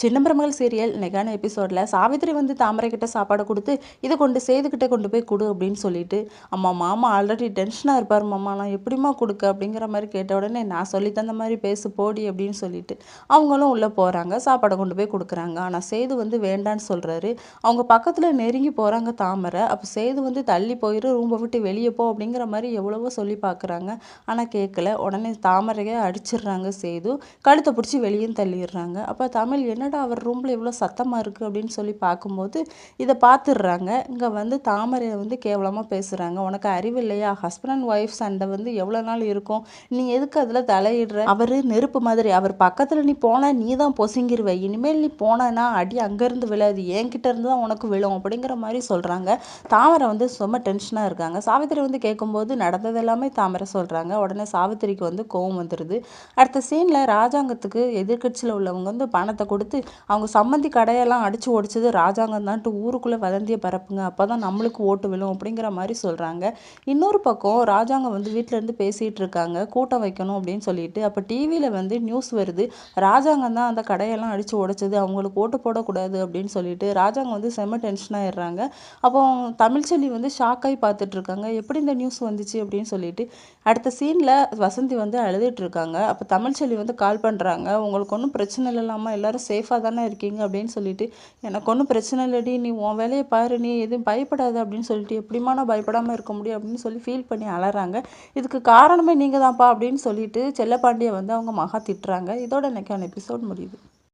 சின்னம்பரமகள் serial இன்னைக்கான எபிசோடில் சாவித்திரி வந்து தாமரை கிட்ட சாப்பாடு கொடுத்து இதை கொண்டு சேதுக்கிட்ட கொண்டு போய் கொடு அப்படின்னு சொல்லிட்டு அம்மா மாமா ஆல்ரெடி டென்ஷனாக இருப்பார் மாமா நான் எப்படிமா கொடுக்க? அப்படிங்கிற மாதிரி கேட்ட உடனே நான் சொல்லி தந்த மாதிரி பேசு போடி அப்படின்னு சொல்லிட்டு அவங்களும் உள்ளே போகிறாங்க சாப்பாடை கொண்டு போய் கொடுக்குறாங்க. ஆனால் சேது வந்து வேண்டான்னு சொல்கிறாரு அவங்க பக்கத்தில் நெருங்கி போகிறாங்க தாமரை. அப்போ சேது வந்து தள்ளி போயிடு ரூம்பை விட்டு வெளியே போ அப்படிங்கிற மாதிரி எவ்வளவோ சொல்லி பார்க்குறாங்க ஆனால் கேட்கல உடனே தாமரையை அடிச்சிடுறாங்க சேது. கழுத்தை பிடிச்சி வெளியும் தள்ளிடுறாங்க. அப்போ தமிழ் என்ன என்னடா அவர் ரூமில் இவ்வளோ சத்தமாக இருக்குது அப்படின்னு சொல்லி பார்க்கும்போது இதை பார்த்துடுறாங்க. இங்கே வந்து தாமரையை வந்து கேவலமாக பேசுகிறாங்க உனக்கு அறிவு இல்லையா? ஹஸ்பண்ட் அண்ட் ஒய்ஃப் சண்டை வந்து எவ்வளோ நாள் இருக்கும்? நீ எதுக்கு அதில் தலையிடுற? அவர் நெருப்பு மாதிரி. அவர் பக்கத்தில் நீ போனால் நீ தான் பொசுங்கிருவ. இனிமேல் நீ போனனா அடி அங்கேருந்து விழாது. என்கிட்ட இருந்து தான் உனக்கு விழும் அப்படிங்கிற மாதிரி சொல்கிறாங்க தாமரை வந்து ரொம்ப டென்ஷனாக இருக்காங்க. சாவித்திரி வந்து கேட்கும்போது நடந்தது எல்லாமே தாமரை சொல்கிறாங்க உடனே சாவித்திரிக்கு வந்து கோவம் வந்துடுது அடுத்த சீனில் ராஜாங்கத்துக்கு எதிர்கட்சியில் உள்ளவங்க வந்து பணத்தை கொடுத்து அவங்க சம்மந்தி கடையெல்லாம் அடித்து ஒடிச்சது ராஜாங்கம் தான்ட்டு ஊருக்குள்ளே வதந்தியை பரப்புங்க. அப்போ தான் நம்மளுக்கு ஓட்டு விழும் அப்படிங்கிற மாதிரி சொல்கிறாங்க இன்னொரு பக்கம் ராஜாங்கம் வந்து வீட்டிலேருந்து பேசிகிட்டு இருக்காங்க. கூட்டம் வைக்கணும் அப்படின்னு சொல்லிட்டு. அப்போ டிவியில் வந்து நியூஸ் வருது. ராஜாங்கம் தான் அந்த கடையெல்லாம் அடித்து உடைச்சது அவங்களுக்கு ஓட்டு போடக்கூடாது அப்படின்னு சொல்லிட்டு ராஜாங்கம் வந்து செம்ம டென்ஷன் ஆயிடுறாங்க. அப்போ தமிழ்ச்செல்வி வந்து ஷாக்காகி பார்த்துட்ருக்காங்க எப்படி இந்த நியூஸ் வந்துச்சு அப்படின்னு சொல்லிட்டு. அடுத்த சீனில் வசந்தி வந்து அழுதுட்டு இருக்காங்க. அப்போ தமிழ்ச்செல்வி வந்து கால் பண்ணுறாங்க உங்களுக்கு ஒன்றும் பிரச்சனை இல்லாமல் எல்லோரும் சேஃப் சேஃபாக தானே இருக்கீங்க அப்படின்னு சொல்லிட்டு எனக்கு ஒன்றும் பிரச்சனை இல்லடி நீ உன் வேலையை பாரு நீ எதுவும் பயப்படாது அப்படின்னு சொல்லிட்டு எப்படிமா நான் பயப்படாமல் இருக்க முடியும் அப்படின்னு சொல்லி ஃபீல் பண்ணி அலறாங்க. இதுக்கு காரணமே நீங்கள் தான்ப்பா அப்படின்னு சொல்லிட்டு செல்லப்பாண்டியை வந்து அவங்க மகா திட்டுறாங்க. இதோட எனக்கான எபிசோட் முடியுது.